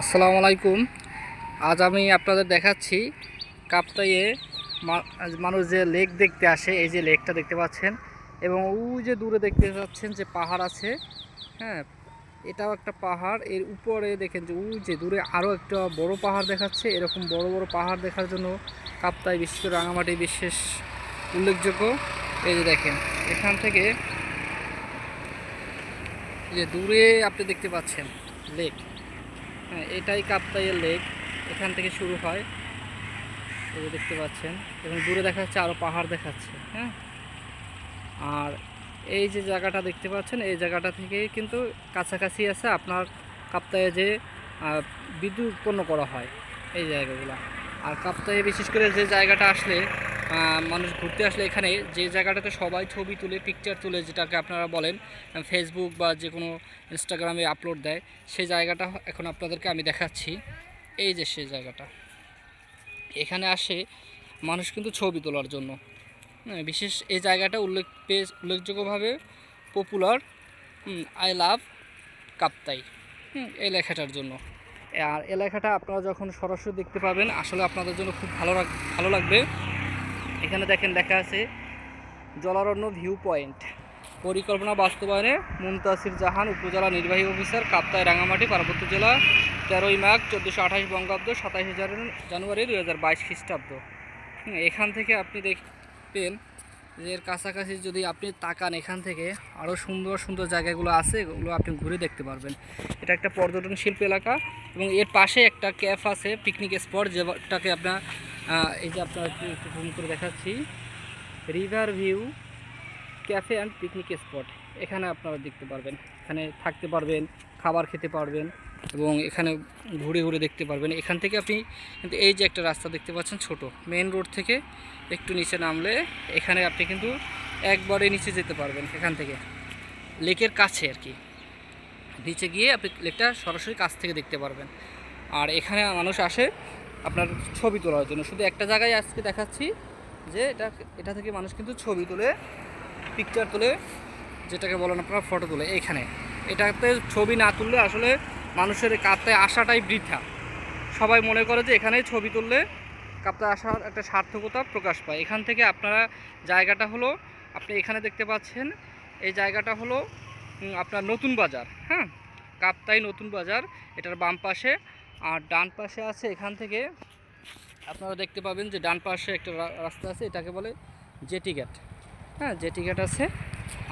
আসসালামু আলাইকুম। আজ আমি আপনাদের দেখাচ্ছি কাপ্তাইয়ে মানুষ যে লেক দেখতে আসে, এই যে লেকটা দেখতে পাচ্ছেন, এবং ওই যে দূরে দেখতে পাচ্ছেন যে পাহাড় আছে হ্যাঁ এটাও একটা পাহাড়। এর উপরে দেখেন যে ওই যে দূরে আরও একটা বড় পাহাড় দেখাচ্ছে। এরকম বড় বড় পাহাড় দেখার জন্য কাপ্তাই বিশেষ করে রাঙামাটি বিশেষ উল্লেখযোগ্য। এই যে দেখেন, এখান থেকে যে দূরে আপনি দেখতে পাচ্ছেন লেক। হ্যাঁ এটাই কাপ্তাইয়ের লেক। এখান থেকে শুরু হয়। এই দেখতে পাচ্ছেন। এবং দূরে দেখা যাচ্ছে আরও পাহাড় দেখাচ্ছে হ্যাঁ। আর এই যে জায়গাটা দেখতে পাচ্ছেন, এই জায়গাটা থেকে কিন্তু কাছাকাছি আছে আপনার কাপ্তায়ে যে বিদ্যুৎ উৎপন্ন করা হয়, এই জায়গাগুলো। আর কাপ্তায়ে বিশেষ করে যে জায়গাটা আসলে মানুষ ঘুরতে আসলে এখানে যে জায়গাটাতে সবাই ছবি তুলে পিকচার তুলে যেটাকে আপনারা বলেন ফেসবুক বা যে কোনো ইনস্টাগ্রামে আপলোড দেয় সেই জায়গাটা এখন আপনাদেরকে আমি দেখাচ্ছি। এই যে সেই জায়গাটা। এখানে আসে মানুষ কিন্তু ছবি তোলার জন্য। হ্যাঁ, বিশেষ এই জায়গাটা উল্লেখ পেয়ে উল্লেখযোগ্যভাবে পপুলার আই লাভ কাপ্তাই। এই লেখাটার জন্য। আর এলাকাটা আপনারা যখন সরাসরি দেখতে পাবেন আসলে আপনাদের জন্য খুব ভালো ভালো লাগবে। এখানে দেখেন লেখা আছে জলারণ্য ভিউ পয়েন্ট পরিকল্পনা বাস্তবায়নে মুমতাসির জাহান উপজেলা নির্বাহী অফিসার কাপ্তায় রাঙামাটি, পার্বত্য জেলা তেরোই মাঘ চোদ্দোশো আঠাশ বঙ্গাব্দ, সাতাশে জানুয়ারি দু হাজার বাইশ খ্রিস্টাব্দ। এখান থেকে আপনি দেখবেন এর কাছাকাছি যদি আপনি তাকান এখান থেকে আরও সুন্দর সুন্দর জায়গাগুলো আছে এগুলো আপনি ঘুরে দেখতে পারবেন। এটা একটা পর্যটন শিল্প এলাকা এবং এর পাশে একটা ক্যাফ আছে, পিকনিক স্পট যেটাকে আপনার এই যে আপনার একটু একটু করে দেখাচ্ছি। River view cafe and picnic spot এখানে আপনারা দেখতে পারবেন, এখানে থাকতে পারবেন, খাবার খেতে পারবেন। এবং এখানে ঘুরে ঘুরে দেখতে পারবেন। এখান থেকে আপনি কিন্তু এই যে একটা রাস্তা দেখতে পাচ্ছেন ছোট মেন রোড থেকে একটু নিচে নামলে এখানে আপনি কিন্তু একবারে নিচে যেতে পারবেন এখান থেকে। লেকের কাছে আর কি। নিচে গিয়ে আপনি লেকটা সরাসরি কাছ থেকে দেখতে পারবেন। আর এখানে মানুষ আসে আপনার ছবি তোলার জন্য। শুধু একটা জায়গায় আজকে দেখাচ্ছি যে এটা এটা থেকে মানুষ কিন্তু ছবি তুলে পিকচার তুলে, যেটাকে বলেন আপনারা ফটো তুলে। এইখানে এটাতে ছবি না তুললে আসলে মানুষের কাপ্তায় আসাটাই বৃথা। সবাই মনে করে যে এখানে ছবি তুললে কাপ্তায় আসার একটা সার্থকতা প্রকাশ পায়। এখান থেকে আপনারা জায়গাটা হলো, আপনি এখানে দেখতে পাচ্ছেন, এই জায়গাটা হলো আপনার নতুন বাজার হ্যাঁ? কাপ্তাই নতুন বাজার, এটার বাম পাশে। আর ডান পাশে আছে এখান থেকে, আপনারা দেখতে পাবেন যে ডান পাশে একটা রাস্তা আছে, এটাকে বলে জেটি ঘাট হ্যাঁ? জেটি ঘাট আছে।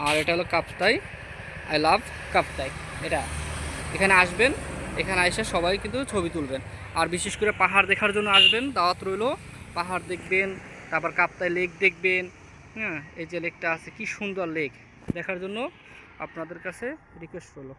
আর এটা হলো কাপ্তাই। I love Kaptai. এটা। এখানে আসবেন, এখানে এসে সবাই কিন্তু ছবি তুলবেন। আর বিশেষ করে পাহাড় দেখার জন্য আসবেন, দাওয়াত রইল। পাহাড় দেখবেন, তারপর কাপ্তায় লেক দেখবেন। হ্যাঁ এই যে লেকটা আছে, কি সুন্দর লেক। দেখার জন্য আপনাদের কাছে রিকোয়েস্ট রইল।